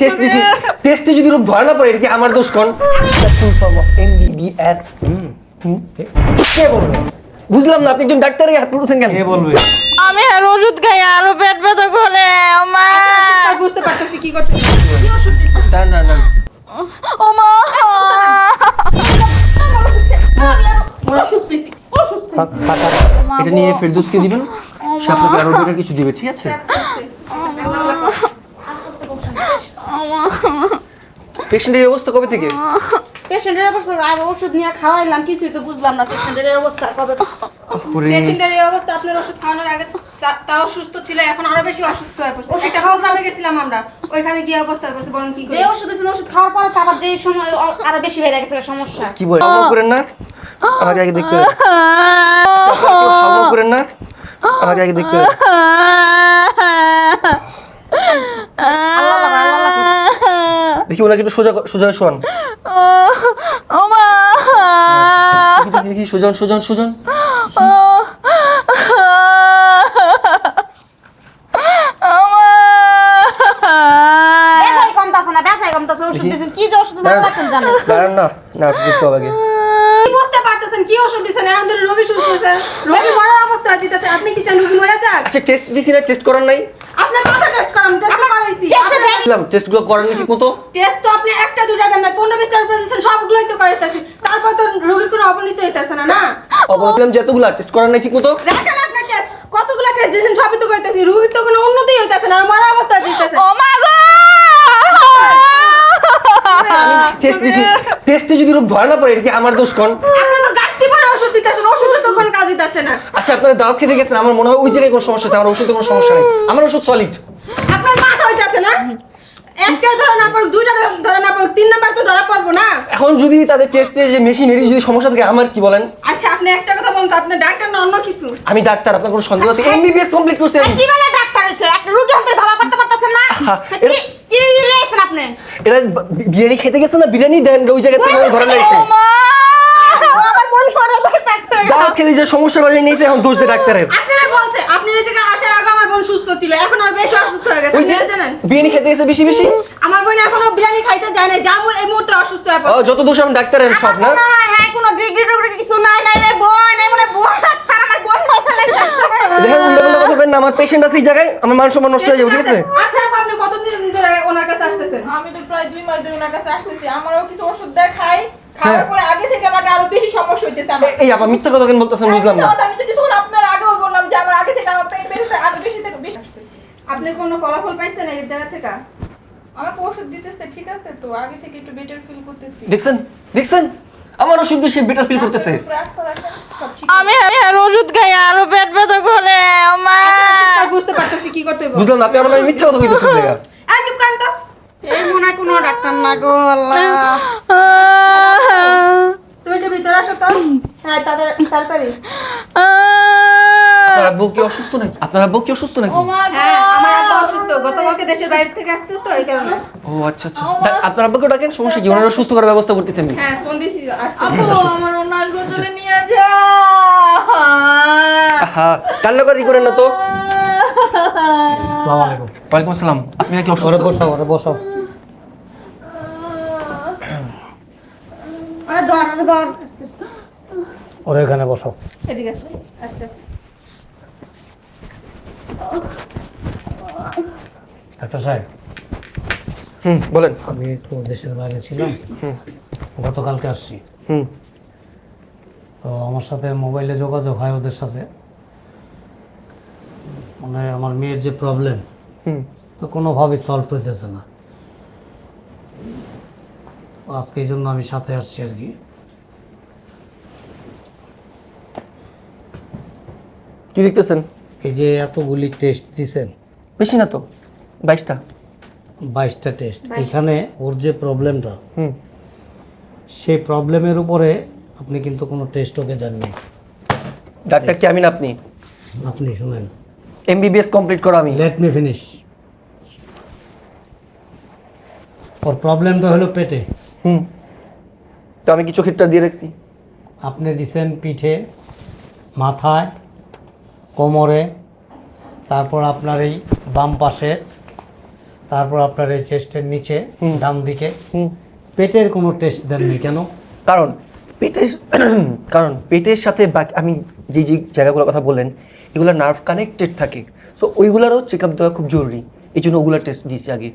Test দিছি। টেস্টে যদি রূপ ধরে না পড়ে এটা কি আমার দোষ কোন? ফুল ফর্ম অফ এমবিবিএস কে? বলবে? বুঝলাম না আপনি একজন ডাক্তারের হাত তুলতেছেন কেন? কে বলবে? আমি আর ওষুধ খাই আরও পেট ব্যথা করে মা বুঝতে পারতেছি কি করতে কি ওষুধ দিছে? না না না। ও মা এটা নিয়ে ফেরদৌসকে দিবেন। সে আপনাকে আরও কিছু দিবে ঠিক আছে? পেশেন্টের অবস্থা কবে থেকে? পেশেন্টের অবস্থা আর ওষুধ নিয়ে খাওয়াইলাম কিছুই তো বুঝলাম না পেশেন্টের অবস্থা কবে। পেশেন্টের অবস্থা আপনার ওষুধ খাওয়ানোর আগে তা- তাও সুস্থ ছিল এখন আরও বেশি অসুস্থ হয়ে পড়ছে। একটা প্রোগ্রামে গেছিলাম আমরা ওইখানে গিয়ে অবস্থা হয়ে পড়ছে বলেন কি যে ওষুধ দিয়েছেন ওষুধ খাওয়ার পরে তো আবার যে সময় আরও বেশি বেড়ে গেছে সমস্যা। কি বলে হাওয়া করেন না? আমাকে আগে দেখতে হবে। হাওয়া করেন না? আমাকে আগে দেখতে হবে। দেখি ওনাকে একটু সোজা সোজা শোন ও মা। দেখি দেখি সোজন সোজন সোজন। কি যে ওষুধ জানেন? না না দেখতে হবে বুঝতে পারতেছেন কি ওষুধ দিছেন? এখন ধরে রোগী সুস্থ হয়েছে। রোগী মরার অবস্থা দিতেছে। আপনি কি চান রোগী মরে যাক? আচ্ছা টেস্ট দিছি না টেস্ট করার নাই। আপনার কথা টেস্ট করাম টেস্টগুলো করার নাই ঠিক মতো টেস্ট তো আপনি একটা দুটা দেন না পনেরো বিশটার উপরে দিচ্ছেন সবগুলোই তো করাইতেছি তারপর তো রোগীর কোনো অবনতি হইতেছে না না? অবরোধ দিলাম যে টেস্ট করার নাই ঠিক মতো দেখেন আপনার টেস্ট কতগুলো টেস্ট দিয়েছেন সবই তো করতেছি রোগীর তো কোনো উন্নতি হইতেছে না আর অবস্থা দিতেছে ও মা গো! আচ্ছা টেস্ট দিছি। টেস্টে যদি রূপ ধরে না পড়ে এটা কি আমার দোষ কোন? আপনি তো গাঁটটি ভরে ওষুধ দিতেছেন ওষুধে তো কোনো কাজ হইতেছে না। আচ্ছা আপনারা দাওয়াত খেতে গেছেন আমার মনে হয় ওই জায়গায় কোনো সমস্যা আছে আমার ওষুধে কোনো সমস্যা নেই। আমার ওষুধ সলিড আপনার মাথা হইতেছে না একটা ধরে না পড়ুক দুইটা ধরে না পড়ুক তিন নাম্বার তো ধরা পড়ব না। এখন যদি তাদের টেস্টে যে মেশিনারি যদি সমস্যা থাকে আমার কি বলেন? আচ্ছা আপনি একটা কথা বলুন তো, আপনি ডাক্তার না অন্য কিছু? আমি ডাক্তার আপনার কোনো সন্দেহ আছে? এমবিবিএস কমপ্লিট করছি আমি। কি বলে ডাক্তার হইছে? একটা রোগী হাতে ভালো করতে পারতেছেন না? কি কি লেছেন আপনি? এটা বিরিয়ানি খেতে গেছে না? বিরিয়ানি দেন ওই জায়গা থেকে ধরে আমার মন ধরতেছে যে সমস্যা নিয়েছে এখন দোষ দেয় ডাক্তারের। আপনারা বলছে আপনি এই জায়গায় আসার আগে আমার বোন সুস্থ ছিল এখন আর বেশি অসুস্থ হয়ে গেছে ওই যে বিরিয়ানি খেতে গেছে বেশি বেশি? আমার বোন এখনও বিরিয়ানি খাইতে যায় না যা এই মুহূর্তে অসুস্থ হয়ে ও, যত দোষ আমি ডাক্তারের সব না? হ্যাঁ কোনো ডিগ্রি টিগ্রি কিছু নাই নাই রে বোন। এই মনে বোন ডাক্তার আমার বোন মতো লাগছে দেখেন উল্টো পাল্টা কথা বলেন না আমার পেশেন্ট আছে এই জায়গায় আমার মান সম্মান নষ্ট হয়ে যাবে ঠিক আছে? আচ্ছা আপনি কতদিন ধরে ওনার কাছে আসতেছেন? আমি তো প্রায় দুই মাস ধরে ওনার কাছে আসতেছি। আমারও কিছু ওষুধ দেয় খাই হ্যাঁ। খাওয়ার পরে আগে থেকে আমাকে আরও বেশি সমস্যা হইতেছে আমার। এই আপা মিথ্যা কথা কেন বলতেছেন বুঝলাম না। আমি তো কিছুক্ষণ আপনার আগেও বললাম যে আমার আগে থেকে আমার পেট বেশি আরও বেশি থেকে বেশি। আপনি কোনো ফলাফল পাইছেন এই জায়গা থেকে? আমাকে ওষুধ দিতেছে ঠিক আছে তো? আগে থেকে একটু বেটার ফিল করতেছি। দেখছেন? দেখছেন? আমার ওষুধ দিয়ে সে বেটার ফিল করতেছে। আমি আমি আর ওষুধ খাই আরও পেট ব্যথা করে মা। তা বুঝতে পারতেছি কি করতে হবে। বুঝলাম না আপনি আমার নামে মিথ্যা কথা কইতেছেন দেখা এই চুপ করেন তো। এই মনে কোনো ডাক্তার না গো আল্লাহ। তুমি একটু ভিতরে আসো তো। হ্যাঁ তাদের তাড়াতাড়ি। আপনার আব্বু কি অসুস্থ নাকি? আপনার আব্বু কি অসুস্থ নাকি? হ্যাঁ আমার আব্বা অসুস্থ। গতকালকে দেশের বাইরে থেকে আসতো তো এই কারণে। ও আচ্ছা আচ্ছা। আপনার আব্বুকে ডাকেন সমস্যা কি? ওনারা সুস্থ করার ব্যবস্থা করতেছি আমি হ্যাঁ ফোন দিছি আপু আমার ওনার গোদরে নিয়ে যা হ্যাঁ কান্নাকারি করেন না তো? আসসালামু আলাইকুম ওয়ালাইকুম আসসালাম। আপনি নাকি ওরে অসুস্থ বসাও ওরে বসাও আরে ধর ধর। ওরে এখানে বসাও এদিকে আসো আচ্ছা ডাক্তার সাহেব হুম বলেন। আমি তো দেশের বাইরে ছিলাম। হুম। গতকালকে আসছি। হুম। তো আমার সাথে মোবাইলে যোগাযোগ হয় ওদের সাথে। মানে আমার মেয়ের যে প্রবলেম হুম। তো কোনোভাবেই সলভ হইতেছে না। আজকে এই জন্য আমি সাথে আসছি আর কি। কি দেখতেছেন? এই যে এতগুলি টেস্ট দিছেন। বেশি না তো বাইশটা। বাইশটা টেস্ট এখানে ওর যে প্রবলেমটা হুম। সেই প্রবলেমের উপরে আপনি কিন্তু কোনো টেস্ট ওকে দেননি। ডাক্তার কি আমি না আপনি? আপনি শুনেন। এমবিবিএস কমপ্লিট করা আমি। লেট মি ফিনিশ ওর প্রবলেমটা হলো পেটে। হুম। তো আমি কি চোখেরটা দিয়ে রাখছি? আপনি দিছেন পিঠে মাথায় কোমরে তারপর আপনার এই বাম পাশে তারপর আপনার এই চেস্টের নিচে। ডান দিকে। পেটের কোনো টেস্ট দেননি কেন? কারণ পেটের কারণ পেটের সাথে বাকি আমি যে যে জায়গাগুলোর কথা বললেন এগুলো নার্ভ কানেক্টেড থাকে। সো ওইগুলোরও চেক আপ দেওয়া খুব জরুরি। এই জন্য ওগুলো টেস্ট দিয়েছি আগে।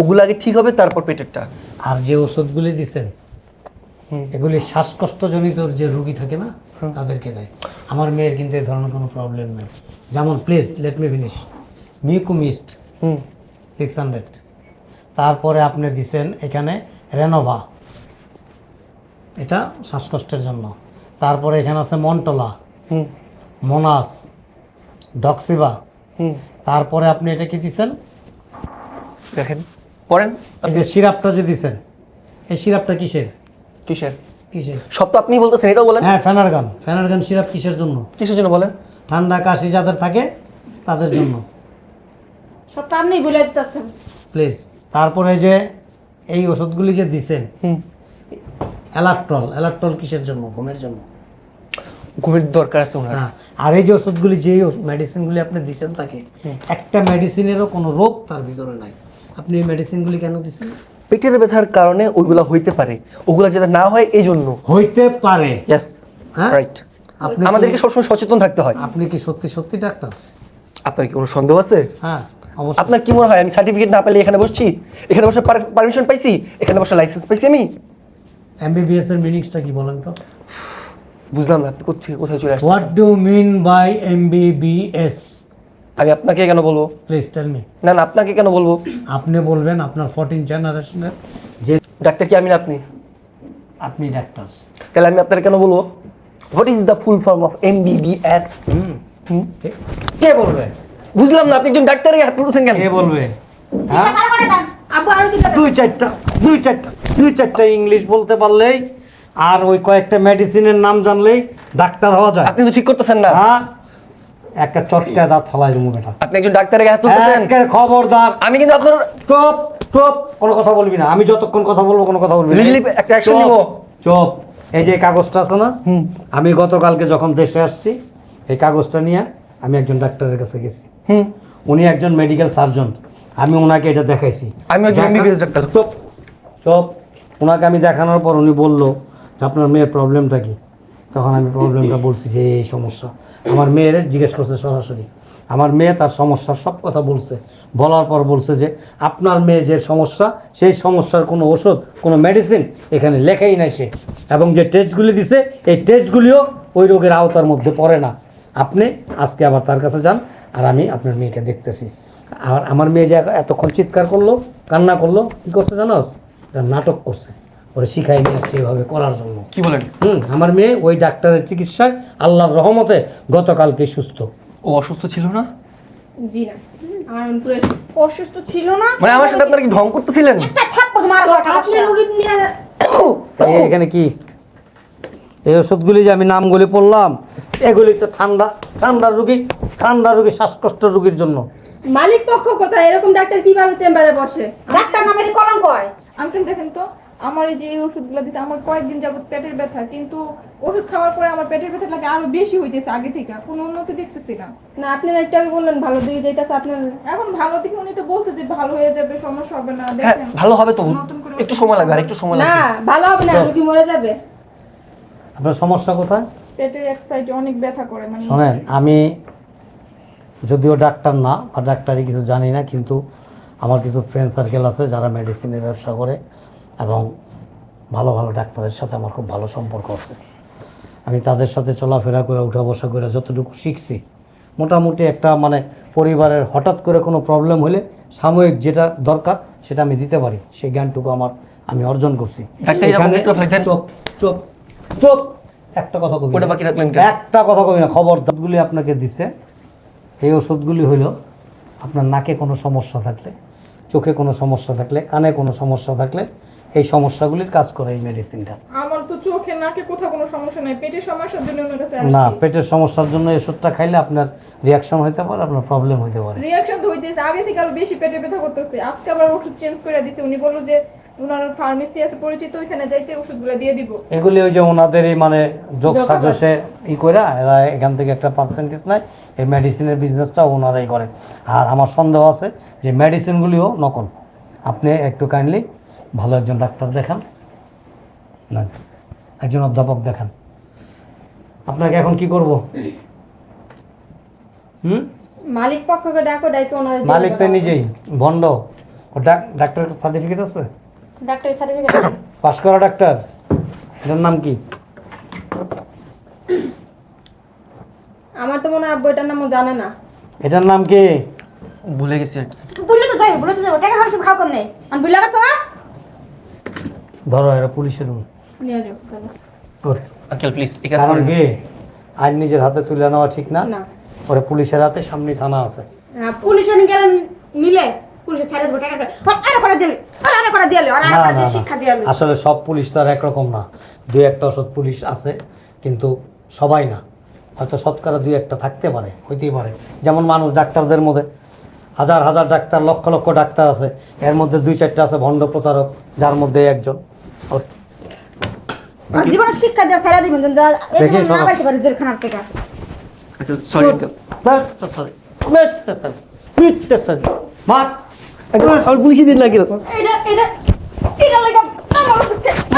ওগুলো আগে ঠিক হবে তারপর পেটেরটা। আর যে ওষুধগুলি দিচ্ছেন। এগুলি শ্বাসকষ্টজনিত যে রুগী থাকে না তাদেরকে দেয়। আমার মেয়ের কিন্তু এই ধরনের কোনো প্রবলেম নেই। যেমন প্লিজ লেট মি ফিনিশ মিউকুমিস্ট হুম। সিক্স হান্ড্রেড তারপরে আপনি দিছেন এখানে রেনোভা এটা শ্বাসকষ্টের জন্য। তারপরে এখানে আছে মন্টলা হুম। মোনাস ডক্সিবা হুম। তারপরে আপনি এটা কি দিছেন? দেখেন পড়েন। এই যে সিরাপটা যে দিছেন এই সিরাপটা কিসের কিসের? কিসের? সব তো আপনি বলতেছেন এটাও বলেন। হ্যাঁ ফেনারগান ফেনারগান সিরাপ কিসের জন্য? কিসের জন্য বলেন। ঠান্ডা কাশি যাদের থাকে তাদের জন্য। সব তো আপনি বলে দিতেছেন। প্লিজ তারপরে যে এই ওষুধগুলি যে দিছেন হুম। অ্যালাক্ট্রল অ্যালাক্ট্রল কিসের জন্য? ঘুমের জন্য। ঘুমের দরকার আছে ওনার। হ্যাঁ আর এই যে ওষুধগুলি যে মেডিসিনগুলি আপনি দিচ্ছেন তাকে একটা মেডিসিনেরও কোনো রোগ তার ভিতরে নাই। আপনি এই মেডিসিনগুলি কেন দিচ্ছেন পেটের ব্যথার কারণে ওইগুলো হইতে পারে। ওগুলো যাতে না হয় এই জন্য হইতে পারে। ইয়েস হ্যাঁ? রাইট আমাদেরকে সবসময় সচেতন থাকতে হয়। আপনি কি সত্যি সত্যি ডাক্তার? আপনার কি কোনো সন্দেহ আছে? হ্যাঁ আপনার কি মনে হয় আমি সার্টিফিকেট না পেলে এখানে বসছি? এখানে বসে পারমিশন পাইছি? এখানে বসে লাইসেন্স পাইছি আমি? এমবিবিএস এর মিনিংসটা কি বলেন তো? বুঝলাম না আপনি কোথায় কোথায় চলে আসছেন what do mean by MBBS আমি আপনাকে কেন বলব? প্লিজ টেল মি না না আপনাকে কেন বলব? আপনি বলবেন আপনার ফোরটিন জেনারেশনের যে ডাক্তার কি আমি না আপনি? আপনি ডাক্তার তাহলে আমি আপনার কেন বলব? What is the full form of M BBS. কে বলবে? বুঝলাম না আপনি একজন ডাক্তারকে হাত তুলতেছেন কেন? কে বলবে? হ্যাঁ? দুই চারটা দুই চারটা দুই চারটা ইংলিশ বলতে পারলেই আর ওই কয়েকটা মেডিসিনের নাম জানলেই ডাক্তার হওয়া যায়। আপনি তো ঠিক করতেছেন না। হ্যাঁ? একটা চটকায় দাঁত ফালাই দেবো বেটা। আপনি একজন ডাক্তারকে হাত তুলতেছেন? খবরদার। আমি কিন্তু আপনার চুপ চুপ কোনো কথা বলবি না। আমি যতক্ষণ কথা বলব কোনো কথা বলবি না। একটা চুপ, নিবো। চুপ। এই যে কাগজটা আছে না? আমি গতকালকে যখন দেশে আসছি এই কাগজটা নিয়ে আমি একজন ডাক্তারের কাছে গেছি। হুম। উনি একজন মেডিকেল সার্জন আমি ওনাকে এটা দেখাইছি। আমি একজন MBBS ডাক্তার। চুপ চুপ। ওনাকে আমি দেখানোর পর উনি বলল যে আপনার মেয়ের প্রবলেমটা কি? তখন আমি প্রবলেমটা বলছি যে এই সমস্যা। আমার মেয়ের জিজ্ঞেস করছে সরাসরি। আমার মেয়ে তার সমস্যার সব কথা বলছে। বলার পর বলছে যে, আপনার মেয়ে যে সমস্যা, সেই সমস্যার কোনো ওষুধ, কোনো মেডিসিন এখানে লেখাই নাই সে। এবং যে টেস্টগুলি দিছে, এই টেস্টগুলিও ওই রোগের আওতার মধ্যে পড়ে না। আপনি আজকে আবার তার কাছে যান আর আমি আপনার মেয়েকে দেখতেছি। আর আমার মেয়ে যে এতক্ষণ চিৎকার করল, কান্না করল, কী করছে জানোস? নাটক করছে। ওরে শিখাই নিয়ে আসছে এভাবে করার জন্য। কি বলেন? হুম আমার মেয়ে ওই ডাক্তারের চিকিৎসায় আল্লাহর রহমতে গতকালকে সুস্থ। ও অসুস্থ ছিল না? জি না। আমার পুরো অসুস্থ ছিল না। মানে আমার সাথে আপনারা কি ঢং করতেছিলেন? একটা থাপ্পড় মারবো আপনি রোগী নিয়ে এখানে কি? এই ওষুধগুলি যে আমি নামগুলি পড়লাম এগুলি তো ঠান্ডা ঠান্ডা রুগী ঠান্ডা রুগী শ্বাসকষ্ট রুগীর জন্য। মালিক পক্ষ কোথায়? এরকম ডাক্তার কীভাবে চেম্বারে বসে? ডাক্তার নামের কলঙ্ক হয়। আঙ্কেল দেখেন তো আমার এই যে ওষুধগুলো দিচ্ছে আমার কয়েকদিন যাবত পেটের ব্যথা কিন্তু ওষুধ খাওয়ার পরে আমার পেটের ব্যথা লাগে আরও বেশি হইতেছে আগে থেকে কোনো উন্নতি দেখতেছি না। না আপনি না একটু আগে বললেন ভালো দিকে যাইতেছে আপনার। এখন ভালো দিকে উনি তো বলছে যে ভালো হয়ে যাবে সমস্যা হবে না হ্যাঁ দেখেন। ভালো হবে তো। একটু সময় লাগবে আর একটু সময় লাগবে। না ভালো হবে না রোগী মরে যাবে। আপনার সমস্যা কোথায়? পেটের এক সাইডে অনেক ব্যথা করে মানে শোনেন আমি যদিও ডাক্তার না বা ডাক্তারি কিছু জানি না কিন্তু আমার কিছু ফ্রেন্ড সার্কেল আছে যারা মেডিসিনের ব্যবসা করে। এবং ভালো ভালো ডাক্তারের সাথে আমার খুব ভালো সম্পর্ক আছে। আমি তাদের সাথে চলাফেরা করে উঠা বসা করে যতটুকু শিখছি মোটামুটি একটা মানে পরিবারের হঠাৎ করে কোনো প্রবলেম হলে সাময়িক যেটা দরকার সেটা আমি দিতে পারি। সেই জ্ঞানটুকু আমার আমি অর্জন করছি। একটু ফেলতেন? চুপ চুপ চুপ একটা কথা কবি কেন? একটা কথা কবি না খবর দাঁতগুলি আপনাকে দিছে। এই ওষুধগুলি হইল আপনার নাকে কোনো সমস্যা থাকলে চোখে কোনো সমস্যা থাকলে কানে কোনো সমস্যা থাকলে এই সমস্যাগুলির কাজ করে এই মেডিসিনটা আমার তো চোখে নাকে কোথাও কোনো সমস্যা নাই। পেটের সমস্যার জন্য ওনার কাছে না পেটের সমস্যার জন্য এই ওষুধটা খাইলে আপনার রিয়াকশন হতে পারে আপনার প্রবলেম হতে পারে। রিয়াকশন তো হইতেছে। আগে থেকে আরও বেশি পেটে ব্যথা করতেছে। আজকে আবার ওষুধ চেঞ্জ করে দিছে। উনি বলল যে ওনার ফার্মেসি আছে পরিচিত ওইখানে যাইতে ওষুধগুলো দিয়ে দিব। এগুলি ওই যে ওনাদেরই মানে যোগ সাজসে ই করে এরা এখান থেকে একটা পার্সেন্টেজ নেয়। এই মেডিসিনের বিজনেসটা ওনারাই করে। আর আমার সন্দেহ আছে যে মেডিসিনগুলিও নকল। আপনি একটু কাইন্ডলি ভালো একজন ডাক্তার দেখান। না একজন অধ্যাপক দেখান। আপনাকে এখন কি করব? হুম? মালিক পক্ষকে ডাকো ডাইকে ওনার মালিক তো নিজেই ভণ্ড। ও ডাক্তার সার্টিফিকেট আছে? ডাক্তার সার্টিফিকেট পাশ করা ডাক্তার। এটার নাম কি? আমার তো মনে হয় আব্বু এটার নামও জানে না। এটার নাম কি? ভুলে গেছি আর কি তো যাই যাব টাকা খাও কেমনে? আমি বুঝলে গেছো ধরো এটা পুলিশের রুম। নিয়ে যাও। আঙ্কেল প্লিজ কাজ কারণ কি? আইন নিজের হাতে তুলে নেওয়া ঠিক না? পরে পুলিশের হাতে সামনে থানা আছে। হ্যাঁ, পুলিশে গেলে নিলে দিয়ে। আসলে সব পুলিশ তো আর একরকম না। দুই একটা অসৎ পুলিশ আছে কিন্তু সবাই না। হয়তো শতকরা দুই একটা থাকতে পারে হইতেই পারে। যেমন মানুষ ডাক্তারদের মধ্যে। হাজার হাজার ডাক্তার লক্ষ লক্ষ ডাক্তার আছে। এর মধ্যে দুই চারটা আছে ভণ্ড প্রতারক যার মধ্যে একজন। ওর শিক্ষা দিয়ে ছেড়ে দিবেন যেন এই দেখি জীবন না পাইতে পারে জেলখানার থেকে। আঙ্কেল সরি আঙ্কেল মার। আমার পুলিশই দিন না আঙ্কেল এটা এটা এটা লাগা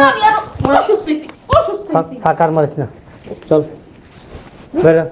আমি আর অসুস্থ হইছি অসুস্থ হইছি। থাকার মারিস না। চল। বেরা।